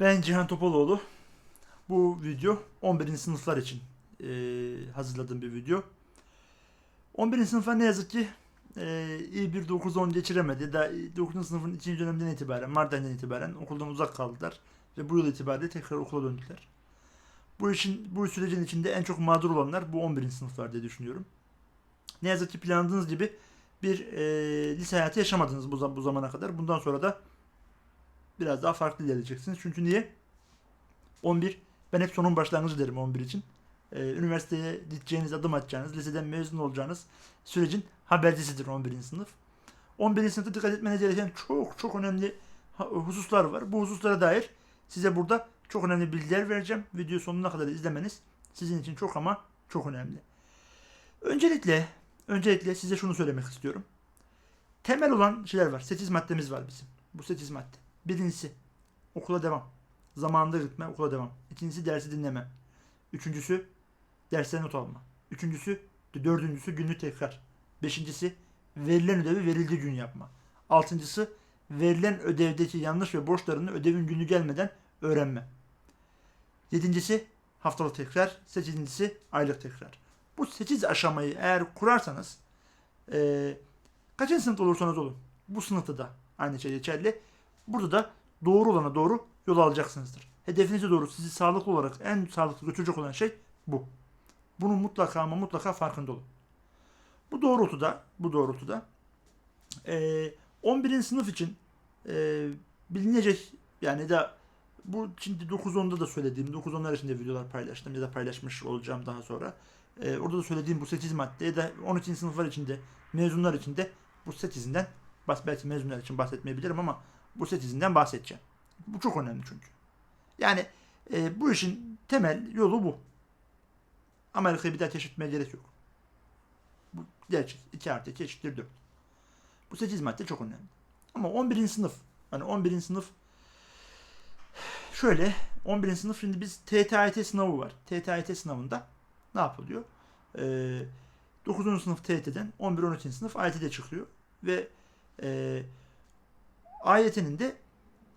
Ben Cihan Topaloğlu. Bu video 11. sınıflar için e, hazırladığım bir video. 11. sınıflar ne yazık ki e, iyi bir 9-10 geçiremedi. Da 9. sınıfın 2. döneminden itibaren, Mart ayından itibaren okuldan uzak kaldılar. Ve bu yıl itibariyle tekrar okula döndüler. Bu işin bu sürecin içinde en çok mağdur olanlar bu 11. sınıflar diye düşünüyorum. Ne yazık ki planladığınız gibi bir e, lise hayatı yaşamadınız bu, bu zamana kadar. Bundan sonra da biraz daha farklı ilerleyeceksiniz. Çünkü niye? 11. Ben hep sonun başlangıcı derim 11 için. Ee, üniversiteye gideceğiniz, adım atacağınız, liseden mezun olacağınız sürecin habercisidir 11. sınıf. 11. sınıfta dikkat etmeniz gereken çok çok önemli hususlar var. Bu hususlara dair size burada çok önemli bilgiler vereceğim. Video sonuna kadar izlemeniz sizin için çok ama çok önemli. Öncelikle öncelikle size şunu söylemek istiyorum. Temel olan şeyler var. 8 maddemiz var bizim. Bu 8 madde. Birincisi okula devam. Zamanında gitme, okula devam. İkincisi dersi dinleme. Üçüncüsü dersten not alma. Üçüncüsü, dördüncüsü günlük tekrar. Beşincisi verilen ödevi verildiği gün yapma. Altıncısı verilen ödevdeki yanlış ve boşlarını ödevin günü gelmeden öğrenme. Yedincisi haftalık tekrar. Sekizincisi aylık tekrar. Bu sekiz aşamayı eğer kurarsanız eee kaçıncı sınıfta olursanız olun. Bu sınıfta da aynı şey geçerli. Burada da doğru olana doğru yol alacaksınızdır. Hedefinize doğru sizi sağlıklı olarak en sağlıklı götürecek olan şey bu. Bunun mutlaka ama mutlaka farkında olun. Bu doğrultuda, bu doğrultuda eee 11. sınıf için bilinecek yani da bu şimdi 9-10'da da söylediğim 9-10'lar için de videolar paylaştım ya da paylaşmış olacağım daha sonra. Orada da söylediğim bu 8 madde ya da 12. sınıflar için de mezunlar için de bu 8'inden bas belki mezunlar için bahsetmeyebilirim ama bu 8'inden bahsedeceğim. Bu çok önemli çünkü. Yani e, bu işin temel yolu bu. Amerika'yı bir daha keşfetmeye gerek yok. Bu gerçek. 2 artı 2 eşittir 4. Bu 8 madde çok önemli. Ama 11. sınıf. Hani 11. sınıf şöyle 11. sınıf şimdi biz TTIT sınavı var. TTIT sınavında ne yapılıyor? Ee, 9. sınıf TYT'den 11 12. sınıf AYT'de çıkıyor ve e, AYT'nin de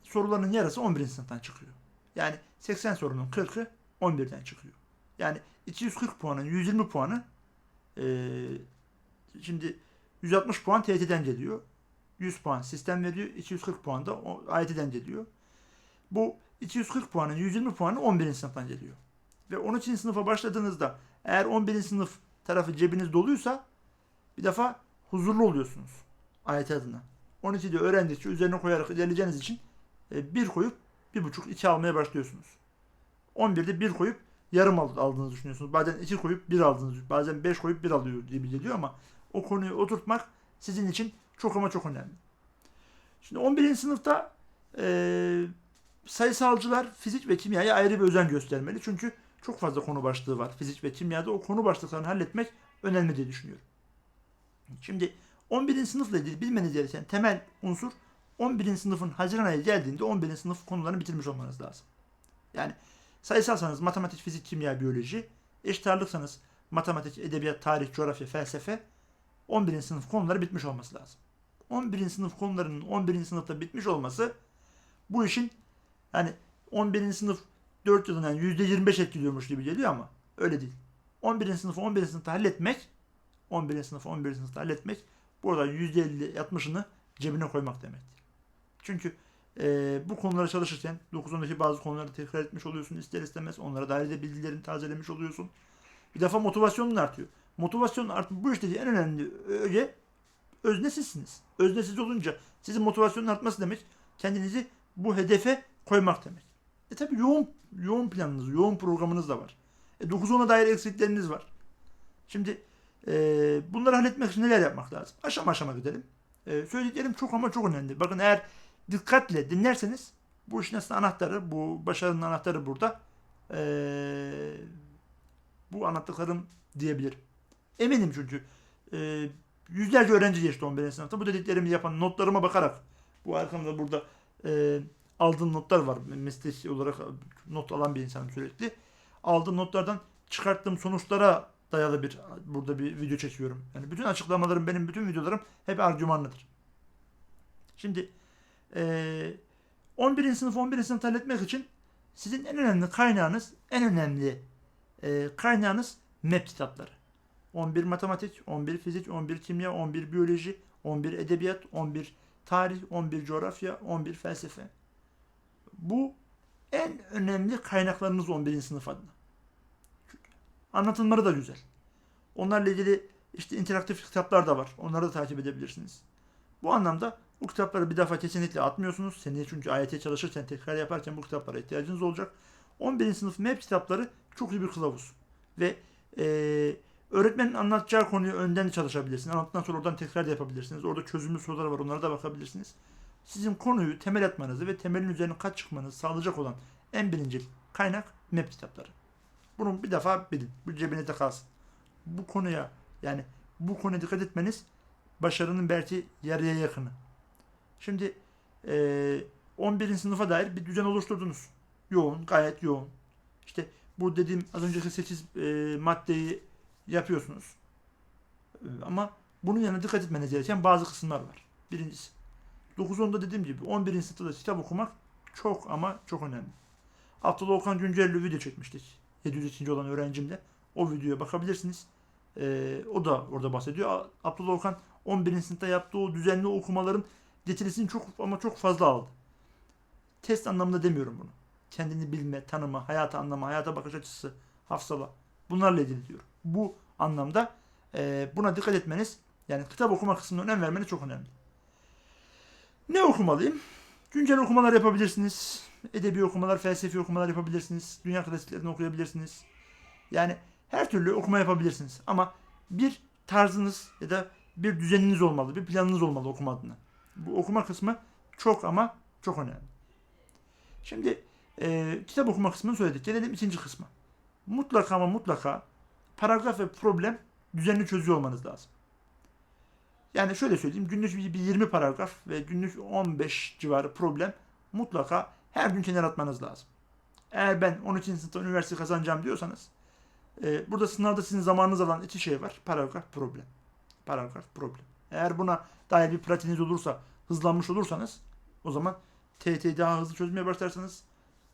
soruların yarısı 11. sınıftan çıkıyor. Yani 80 sorunun 40'ı 11'den çıkıyor. Yani 240 puanın 120 puanı e, şimdi 160 puan TYT'den geliyor. 100 puan sistem veriyor. 240 puan da AYT'den geliyor. Bu 240 puanın 120 puanı 11. sınıftan geliyor. Ve 12. sınıfa başladığınızda eğer 11. sınıf tarafı cebiniz doluysa bir defa huzurlu oluyorsunuz AYT adına. 12'de öğrendikçe üzerine koyarak ilerleyeceğiniz için e, bir koyup bir buçuk iki almaya başlıyorsunuz. 11'de bir koyup yarım ald- aldığınızı düşünüyorsunuz. Bazen iki koyup bir aldığınızı, bazen beş koyup bir alıyor gibi geliyor ama o konuyu oturtmak sizin için çok ama çok önemli. Şimdi 11. sınıfta e, sayısalcılar fizik ve kimyaya ayrı bir özen göstermeli. Çünkü çok fazla konu başlığı var fizik ve kimyada. O konu başlıklarını halletmek önemli diye düşünüyorum. Şimdi 11. sınıfla ilgili bilmeniz gereken temel unsur 11. sınıfın Haziran ayı geldiğinde 11. sınıf konularını bitirmiş olmanız lazım. Yani sayısalsanız matematik, fizik, kimya, biyoloji, eşit ağırlıksanız matematik, edebiyat, tarih, coğrafya, felsefe 11. sınıf konuları bitmiş olması lazım. 11. sınıf konularının 11. sınıfta bitmiş olması bu işin hani 11. sınıf 4 yılından %25 etkiliyormuş gibi geliyor ama öyle değil. 11. sınıfı 11. sınıfta halletmek 11. sınıfı 11. sınıfta halletmek buradan %50 60'ını cebine koymak demektir. Çünkü e, bu konulara çalışırken 9-10'daki bazı konuları tekrar etmiş oluyorsun ister istemez. Onlara dair de bilgilerini tazelemiş oluyorsun. Bir defa motivasyonun artıyor. Motivasyonun artıyor. Bu işteki en önemli öge özne sizsiniz. Özne siz olunca sizin motivasyonun artması demek kendinizi bu hedefe koymak demek. E tabi yoğun yoğun planınız, yoğun programınız da var. E 9-10'a dair eksikleriniz var. Şimdi e, bunları halletmek için neler yapmak lazım? Aşama aşama gidelim. E, söylediklerim çok ama çok önemli. Bakın eğer dikkatle dinlerseniz bu işin aslında anahtarı, bu başarının anahtarı burada. E, bu anlattıklarım diyebilirim. Eminim çünkü e, yüzlerce öğrenci geçti 11. sınıfta. Bu dediklerimi yapan notlarıma bakarak bu arkamda burada e, aldığım notlar var. Meslek olarak not alan bir insanım sürekli. Aldığım notlardan çıkarttığım sonuçlara dayalı bir burada bir video çekiyorum. Yani bütün açıklamalarım, benim bütün videolarım hep argümanlıdır. Şimdi eee 11. sınıf 11. sınıf halletmek için sizin en önemli kaynağınız, en önemli e, kaynağınız MEP kitapları. 11 matematik, 11 fizik, 11 kimya, 11 biyoloji, 11 edebiyat, 11 tarih, 11 coğrafya, 11 felsefe. Bu en önemli kaynaklarınız 11. sınıf adına. Anlatımları da güzel. Onlarla ilgili işte interaktif kitaplar da var. Onları da takip edebilirsiniz. Bu anlamda bu kitapları bir defa kesinlikle atmıyorsunuz. Seneye çünkü AYT çalışırken, tekrar yaparken bu kitaplara ihtiyacınız olacak. 11. sınıf MEP kitapları çok iyi bir kılavuz. Ve eee öğretmenin anlatacağı konuyu önden çalışabilirsiniz. Anlattıktan sonra oradan tekrar da yapabilirsiniz. Orada çözümlü sorular var. Onlara da bakabilirsiniz. Sizin konuyu temel atmanızı ve temelin üzerine kat çıkmanızı sağlayacak olan en birinci kaynak MEP kitapları. Bunu bir defa bilin. Bu cebinizde kalsın. Bu konuya yani bu konuya dikkat etmeniz başarının belki yarıya yakını. Şimdi eee 11. sınıfa dair bir düzen oluşturdunuz. Yoğun, gayet yoğun. İşte bu dediğim az önceki 8 eee, maddeyi yapıyorsunuz. Eee, ama bunun yanına dikkat etmeniz gereken bazı kısımlar var. Birincisi. 9-10'da dediğim gibi 11. sınıfta da kitap okumak çok ama çok önemli. Abdullah Okan Güncelli video çekmiştik. 702. olan öğrencimle. O videoya bakabilirsiniz. Ee, o da orada bahsediyor. Abdullah Okan 11. sınıfta yaptığı o düzenli okumaların getirisini çok ama çok fazla aldı. Test anlamında demiyorum bunu. Kendini bilme, tanıma, hayata anlama, hayata bakış açısı, hafsala. Bunlarla ilgili diyorum. Bu anlamda e, buna dikkat etmeniz, yani kitap okuma kısmına önem vermeniz çok önemli. Ne okumalıyım? Güncel okumalar yapabilirsiniz. Edebi okumalar, felsefi okumalar yapabilirsiniz. Dünya klasiklerini okuyabilirsiniz. Yani her türlü okuma yapabilirsiniz. Ama bir tarzınız ya da bir düzeniniz olmalı, bir planınız olmalı okuma adına. Bu okuma kısmı çok ama çok önemli. Şimdi e, kitap okuma kısmını söyledik. Gelelim ikinci kısma. Mutlaka ama mutlaka paragraf ve problem düzenli çözüyor olmanız lazım. Yani şöyle söyleyeyim. Günlük bir bir 20 paragraf ve günlük 15 civarı problem mutlaka her gün kenara atmanız lazım. Eğer ben 12. sınıfta üniversite kazanacağım diyorsanız e, burada sınavda sizin zamanınız alan iki şey var. Paragraf, problem. Paragraf, problem. Eğer buna dair bir pratiğiniz olursa, hızlanmış olursanız o zaman TYT'yi daha hızlı çözmeye başlarsanız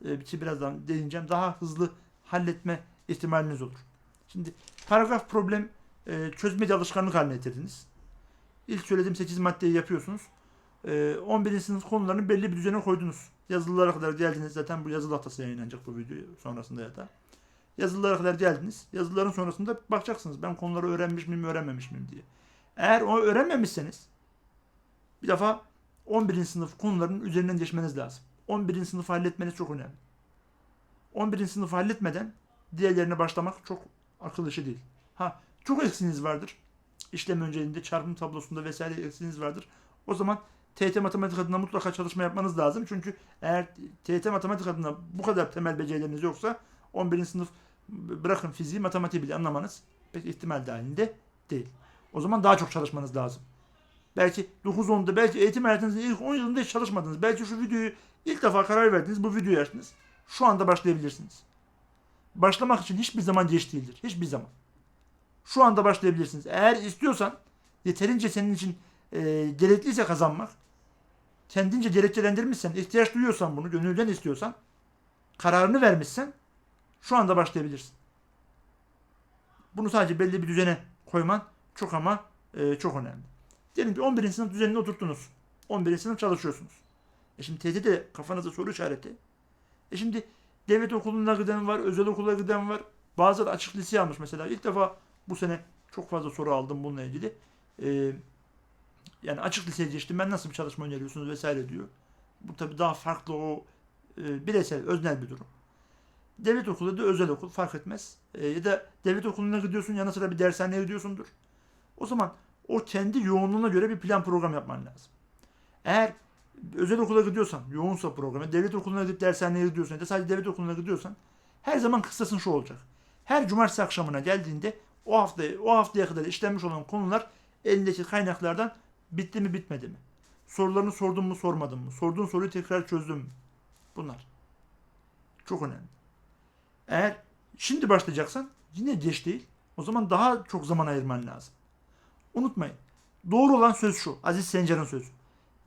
e, ki birazdan değineceğim daha hızlı halletme ihtimaliniz olur. Şimdi paragraf problem e, çözme de alışkanlık haline getirdiniz. İlk söylediğim 8 maddeyi yapıyorsunuz. E, 11. sınıf konularını belli bir düzene koydunuz. Yazılılara kadar geldiniz. Zaten bu yazılı haftası yayınlanacak bu video sonrasında ya da. Yazılılara kadar geldiniz. Yazıların sonrasında bakacaksınız. Ben konuları öğrenmiş miyim, öğrenmemiş miyim diye. Eğer o öğrenmemişseniz bir defa 11. sınıf konularının üzerinden geçmeniz lazım. 11. sınıfı halletmeniz çok önemli. 11. sınıfı halletmeden diğerlerine başlamak çok akıl işi değil. Ha çok eksiğiniz vardır. İşlem önceliğinde çarpım tablosunda vesaire eksiğiniz vardır. O zaman TYT matematik adına mutlaka çalışma yapmanız lazım. Çünkü eğer TYT matematik adına bu kadar temel becerileriniz yoksa 11. sınıf bırakın fiziği matematiği bile anlamanız pek ihtimal dahilinde değil. O zaman daha çok çalışmanız lazım. Belki 9-10'da belki eğitim hayatınızın ilk 10 yılında hiç çalışmadınız. Belki şu videoyu ilk defa karar verdiniz. Bu videoyu açtınız. Şu anda başlayabilirsiniz. Başlamak için hiçbir zaman geç değildir. Hiçbir zaman. Şu anda başlayabilirsiniz. Eğer istiyorsan yeterince senin için e, gerekliyse kazanmak kendince gerekçelendirmişsen, ihtiyaç duyuyorsan bunu, gönülden istiyorsan kararını vermişsen şu anda başlayabilirsin. Bunu sadece belli bir düzene koyman çok ama e, çok önemli. Diyelim ki 11. sınıf düzenini oturttunuz. 11. sınıf çalışıyorsunuz. E şimdi TYT'de kafanızda soru işareti. E şimdi devlet okuluna giden var, özel okula giden var. Bazıları açık lise almış mesela. İlk defa bu sene çok fazla soru aldım bununla ilgili. Ee, yani açık liseye geçtim ben nasıl bir çalışma öneriyorsunuz vesaire diyor. Bu tabii daha farklı o e, bireysel, öznel bir durum. Devlet okulu da özel okul fark etmez. E, ya da devlet okuluna gidiyorsun yanı sıra bir dershaneye gidiyorsundur. O zaman o kendi yoğunluğuna göre bir plan program yapman lazım. Eğer özel okula gidiyorsan, yoğunsa programı, devlet okuluna gidip dershaneye gidiyorsan ya da sadece devlet okuluna gidiyorsan her zaman kıstasın şu olacak. Her cumartesi akşamına geldiğinde o hafta o haftaya kadar işlenmiş olan konular elindeki kaynaklardan bitti mi bitmedi mi? Sorularını sordun mu sormadın mı? Sorduğun soruyu tekrar çözdün mü? Bunlar. Çok önemli. Eğer şimdi başlayacaksan yine geç değil. O zaman daha çok zaman ayırman lazım. Unutmayın. Doğru olan söz şu. Aziz Sencer'in sözü.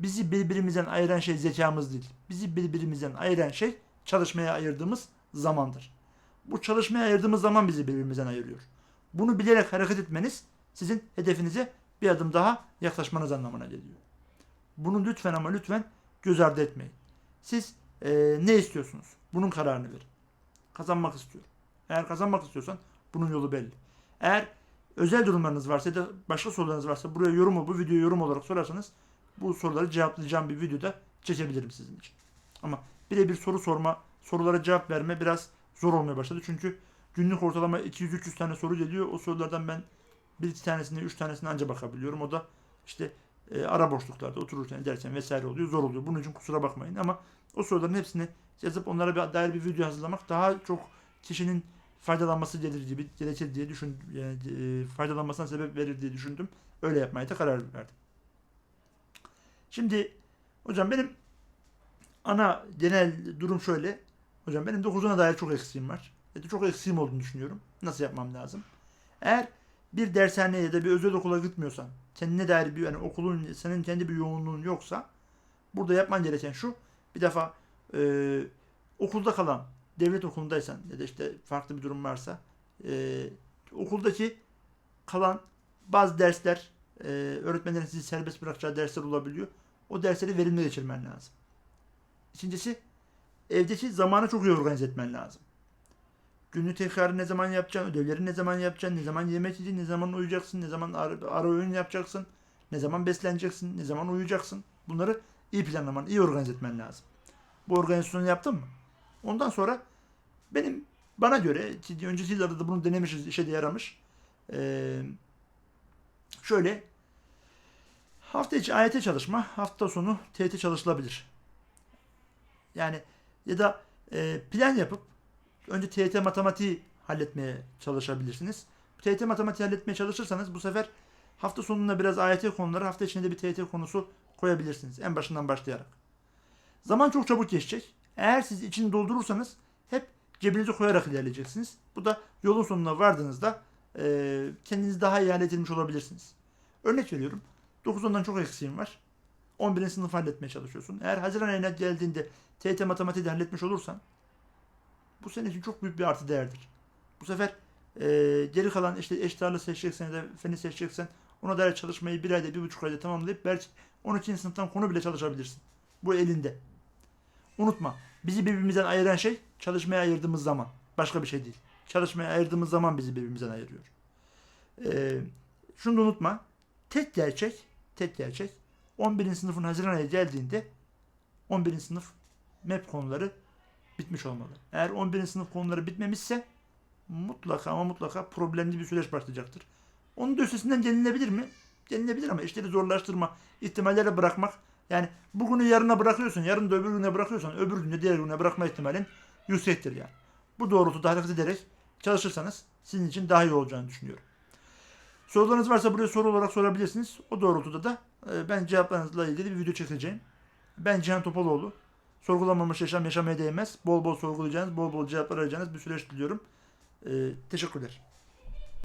Bizi birbirimizden ayıran şey zekamız değil. Bizi birbirimizden ayıran şey çalışmaya ayırdığımız zamandır. Bu çalışmaya ayırdığımız zaman bizi birbirimizden ayırıyor. Bunu bilerek hareket etmeniz sizin hedefinize bir adım daha yaklaşmanız anlamına geliyor. Bunu lütfen ama lütfen göz ardı etmeyin. Siz eee, ne istiyorsunuz? Bunun kararını verin. Kazanmak istiyorum. Eğer kazanmak istiyorsan bunun yolu belli. Eğer özel durumlarınız varsa ya da başka sorularınız varsa buraya yorum bu videoyu yorum olarak sorarsanız bu soruları cevaplayacağım bir videoda çekebilirim sizin için. Ama birebir soru sorma, sorulara cevap verme biraz zor olmaya başladı. Çünkü günlük ortalama 200-300 tane soru geliyor. O sorulardan ben bir iki tanesine, üç tanesine anca bakabiliyorum. O da işte e, ara boşluklarda otururken dersen vesaire oluyor. Zor oluyor. Bunun için kusura bakmayın ama o soruların hepsini yazıp onlara bir dair bir video hazırlamak daha çok kişinin faydalanması gelir gibi gerekir diye düşün yani, e, faydalanmasına sebep verir diye düşündüm. Öyle yapmaya da karar verdim. Şimdi hocam benim ana genel durum şöyle. Hocam benim 9'una dair çok eksiğim var. Da çok eksiğim olduğunu düşünüyorum. Nasıl yapmam lazım? Eğer bir dershaneye ya da bir özel okula gitmiyorsan, kendine dair bir yani okulun senin kendi bir yoğunluğun yoksa burada yapman gereken şu. Bir defa e, okulda kalan devlet okulundaysan ya da işte farklı bir durum varsa e, okuldaki kalan bazı dersler e, öğretmenlerin sizi serbest bırakacağı dersler olabiliyor. O dersleri verimli geçirmen lazım. İkincisi evdeki zamanı çok iyi organize etmen lazım. Günlük tekrarı ne zaman yapacaksın, ödevleri ne zaman yapacaksın, ne zaman yemek yiyeceksin, ne zaman uyuyacaksın, ne zaman ara, ara öğün yapacaksın, ne zaman besleneceksin, ne zaman uyuyacaksın. Bunları iyi planlaman, iyi organize etmen lazım. Bu organizasyonu yaptın mı? Ondan sonra benim bana göre ki önceki yıllarda da bunu denemişiz, işe de yaramış. Ee, şöyle hafta içi AYT çalışma, hafta sonu TYT çalışılabilir. Yani ya da e, plan yapıp önce TYT matematiği halletmeye çalışabilirsiniz. TYT matematiği halletmeye çalışırsanız bu sefer hafta sonunda biraz AYT konuları, hafta içinde de bir TYT konusu koyabilirsiniz. En başından başlayarak. Zaman çok çabuk geçecek. Eğer siz içini doldurursanız hep cebinize koyarak ilerleyeceksiniz. Bu da yolun sonuna vardığınızda e, kendinizi daha iyi halledilmiş olabilirsiniz. Örnek veriyorum. 9-10'dan çok eksiğim var. 11. sınıf halletmeye çalışıyorsun. Eğer Haziran ayına geldiğinde TYT matematiği de halletmiş olursan bu senin için çok büyük bir artı değerdir. Bu sefer e, geri kalan işte eşit ağırlığı seçeceksen da feni seçeceksen ona dair çalışmayı bir ayda, bir buçuk ayda tamamlayıp belki 12. sınıftan konu bile çalışabilirsin. Bu elinde. Unutma. Bizi birbirimizden ayıran şey çalışmaya ayırdığımız zaman. Başka bir şey değil. Çalışmaya ayırdığımız zaman bizi birbirimizden ayırıyor. Ee, şunu da unutma. Tek gerçek, tek gerçek 11. sınıfın Haziran ayı geldiğinde 11. sınıf MEP konuları bitmiş olmalı. Eğer 11. sınıf konuları bitmemişse mutlaka ama mutlaka problemli bir süreç başlayacaktır. Onun da üstesinden gelinebilir mi? Gelinebilir ama işleri zorlaştırma, ihtimallere bırakmak. Yani bugünü yarına bırakıyorsun, yarın da öbür güne bırakıyorsan öbür günü diğer güne bırakma ihtimalin yüksektir yani. Bu doğrultuda hareket ederek çalışırsanız sizin için daha iyi olacağını düşünüyorum. Sorularınız varsa buraya soru olarak sorabilirsiniz. O doğrultuda da e, ben cevaplarınızla ilgili bir video çekeceğim. Ben Cihan Topaloğlu. Sorgulanmamış yaşam yaşamaya değmez. Bol bol sorgulayacağınız, bol bol cevaplar arayacağınız bir süreç diliyorum. E, teşekkürler.